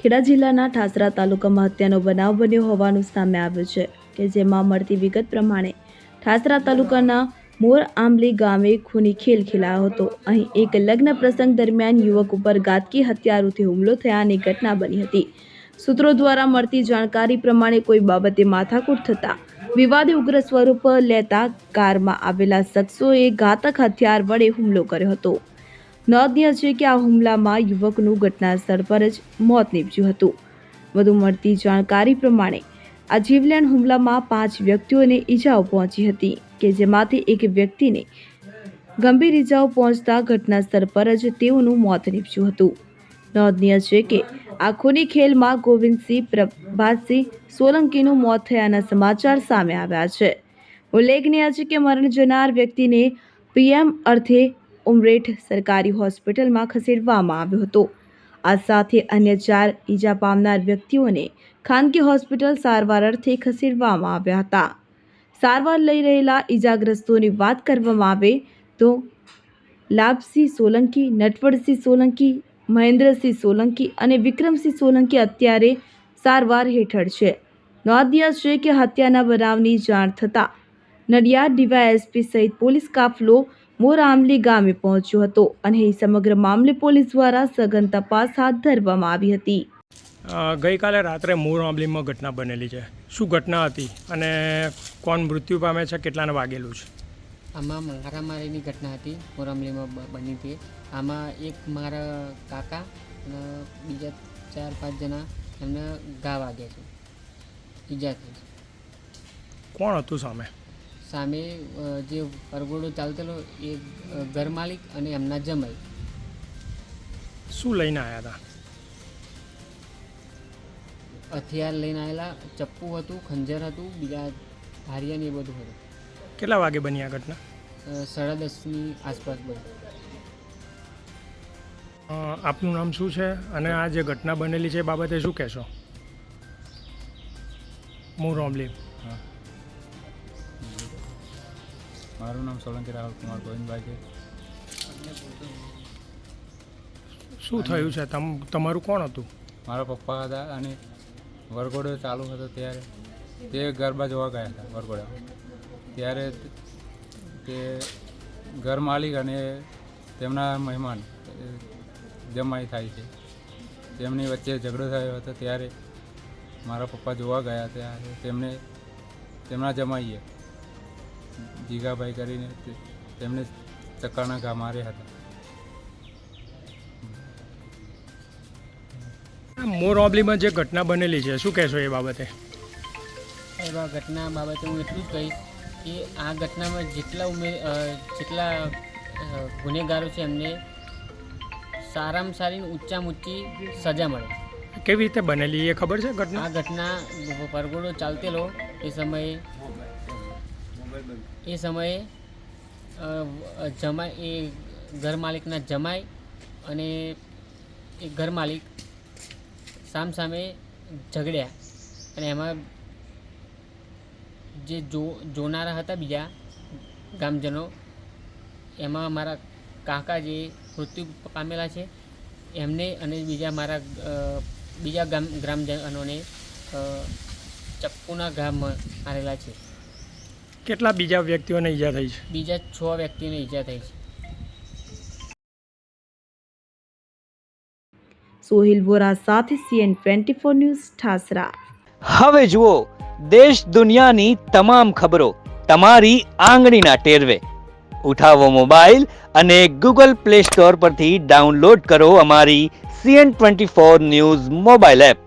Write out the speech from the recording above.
ખેડા જિલ્લાના ઠાસરા તાલુકામાં હત્યાનો બનાવ બન્યો હોવાનું સામે આવ્યું છે, કે જેમાં મળતી વિગત પ્રમાણે ઠાસરા તાલુકાના મોર આંબલી ગામે ખૂની ખેલ ખેલાયો હતો. અહીં એક લગ્ન પ્રસંગ દરમિયાન યુવક ઉપર ગાતકી હત્યારોથી હુમલો થયાની ઘટના બની હતી. સૂત્રો દ્વારા મળતી જાણકારી પ્રમાણે કોઈ બાબતે માથાકૂટ થતા વિવાદે ઉગ્ર સ્વરૂપ લેતા કારમાં આવેલા શખ્સોએ ઘાતક હથિયાર વડે હુમલો કર્યો હતો. નોંધનીય છે કે આ હુમલામાં યુવકનું ઘટના સ્થળ પર જ મોત નીપજ્યું હતું. વધુ મળતી જાણકારી પ્રમાણે, આ જીવલેણ હુમલામાં પાંચ વ્યક્તિઓને ઈજાઓ પહોંચી હતી, કે જેમાંથી એક વ્યક્તિને ગંભીર ઈજાઓ પહોંચતા ઘટના સ્થળ પર જ તેઓનું મોત નીપજ્યું હતું. નોંધનીય છે કે આ ખૂની ખેલમાં ગોવિંદસિંહ, પ્રભાતસિંહ, સોલંકીનું મોત થયાના સમાચાર સામે આવ્યા છે. ઉલ્લેખનીય છે કે મરણ જનાર વ્યક્તિને પીએમ અર્થે ઉમરેઠ સરકારી હોસ્પિટલમાં ખસેડવામાં આવ્યો હતો. આ સાથે અન્ય ચાર ઈજા પામનાર વ્યક્તિઓને ખાનગી હોસ્પિટલ સારવાર અર્થે ખસેડવામાં આવ્યા હતા. સારવાર લઈ રહેલા ઈજાગ્રસ્તોની વાત કરવામાં આવે તો લાભસિંહ સોલંકી, નટવરસિંહ સોલંકી, મહેન્દ્રસિંહ સોલંકી અને વિક્રમસિંહ સોલંકી અત્યારે સારવાર હેઠળ છે. નોંધનીય છે કે હત્યાના બનાવની જાણ થતાં નડિયાદ ડીવાયએસપી સહિત પોલીસ કાફલો મોરામલી ગામે પહોંચ્યો હતો અને એ સમગ્ર મામલે પોલીસ દ્વારા સઘન તપાસ હાથ ધરવામાં આવી હતી. ગઈકાલે રાત્રે મૂળ આંબલીમાં ઘટના બનેલી છે. શું ઘટના હતી અને કોણ મૃત્યુ પામે છે કેટલાને વાગેલું છે? આમાં મારામારીની ઘટના હતી મોરામલીમાં બની હતી. આમાં એક મારા કાકા અને બીજા ચાર પાંચ જણા એમને ઘા વાગ્યા છે. ઈજા થઈ કોણ હતું સામે? સામે જે પરગોડો ચાલતેલો એ ઘર માલિક અને એમના જમાઈ. શું લઈને આવ્યા હતા હથિયાર લઈને આવેલા ચપ્પુ હતું ખંજર હતું બીજા ધારિયા ને એ બધું હતું. કેટલા વાગે બની આ ઘટના? સાડા દસની આસપાસ બની. આપનું નામ શું છે? અને આ જે ઘટના બનેલી છે એ બાબતે શું કહેશો? મૂળ આંબલી હા. મારું નામ સોલંકી રાહુલ કુમાર ગોવિંદભાઈ છે. શું થયું છે? તમ તમારું કોણ હતું? મારા પપ્પા હતા અને વરઘોડો ચાલુ હતો ત્યારે. તે ગરબા જોવા ગયા હતા વરઘોડા ત્યારે તે ઘર માલિક અને તેમના મહેમાન જમાઈ થાય છે. તેમની વચ્ચે ઝઘડો થયો હતો ત્યારે મારા પપ્પા જોવા ગયા ત્યારે તેમને તેમના જમાઈએ જીગાભાઈ કરીને તેમણે ચક્કાના ઘા માર્યા હતા. આંબલીમાં જે ઘટના બનેલી છે શું કહેશો એ બાબતે? એવા ઘટના બાબતે હું એટલું જ કહીશ કે આ ઘટનામાં જેટલા ઉમે જેટલા ગુનેગારો છે એમને સારામાં સારી ઊંચામાં ઊંચી સજા મળે. કેવી રીતે બનેલી એ ખબર છે ઘટના? આ ઘટના પરગોડો ચાલતેલો એ સમયે એ સમયે જમાઈ, એ ઘર માલિકના જમાઈ અને એ ઘર માલિક સામસામે ઝઘડ્યા અને એમાં જે જો, જોનારા હતા બીજા ગામજનો, એમાં મારા કાકા જે મૃત્યુ પામેલા છે, એમને અને બીજા મારા બીજા ગામ, ગ્રામજનોને ચપ્પુના ઘા મારેલા છે. કેટલા બીજા વ્યક્તિઓને ઈજા થઈ છે? બીજા છ વ્યક્તિને ઈજા થઈ છે. સોહિલ વોરા સાથે CN twenty four news Thasra. હવે જુઓ દેશ દુનિયાની તમામ ખબરો તમારી આંગળીના ટેરવે. ઉઠાવો મોબાઈલ અને ગૂગલ પ્લે સ્ટોર પરથી ડાઉનલોડ કરો અમારી CN twenty four news mobile app.